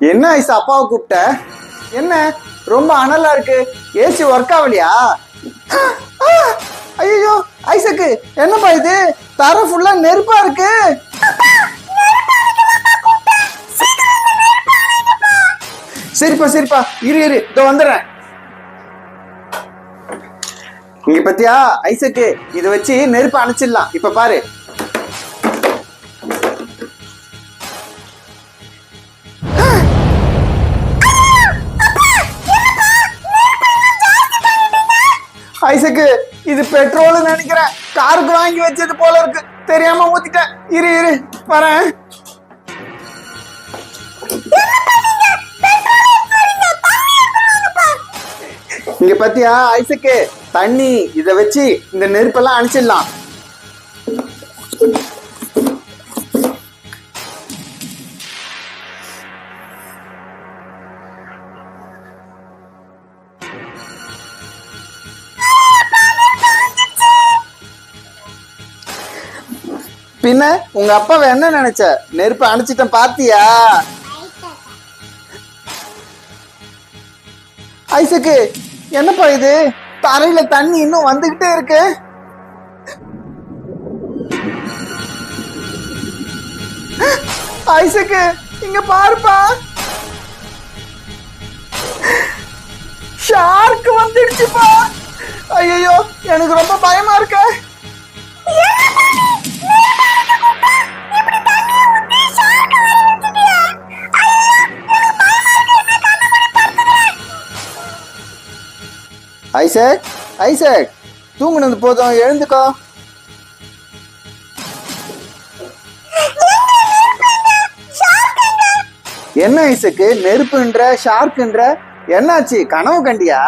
என்ன ஐஸ் அப்பாவை கூப்பிட்ட? என்ன? ரொம்ப அனலா இருக்கு. ஏசி ஒர்க் ஆகலையா? ஐயோ ஐசக்கு என்னப்பா இது? தர ஃபுல்லா நெருப்பா இருக்கு. சரிப்பா சரிப்பா. இரு இரு இதோ வந்துடுறேன். இங்க பத்தியா ஐசக்கு இதை வச்சு நெருப்பு அணைச்சிடலாம். இப்ப பாரு. ஐசக்கு இது பெட்ரோல் நினைக்கிறேன். காருக்கு வாங்கி வச்சது போல இருக்கு. தெரியாம ஊத்திட்டேன். இரு இரு வரேன். இங்க பாத்தியா ஐசக்கு? தண்ணி இத வச்சு இந்த நெருப்பெல்லாம் அணைச்சிடலாம். பின்ன உங்க அப்பா என்ன நினைச்ச? நெருப்பு அணைச்சிட்டேன் பாத்தியா? ஐசக்கு என்னப்பா இது? தரையில தண்ணி இன்னும் வந்துகிட்டே இருக்கு. ஐசக்கு இங்க பாருப்பா. ஷார்க் வந்துடுச்சுப்பா. ஐயோ எனக்கு ரொம்ப பயமா இருக்கு. ஐசக் ஐசக் தூங்குனது போதும் எழுந்துக்கோ. என்ன ஐசக்கு நெருப்புன்ற ஷார்க்குன்ற என்னாச்சு கனவு கண்டியா?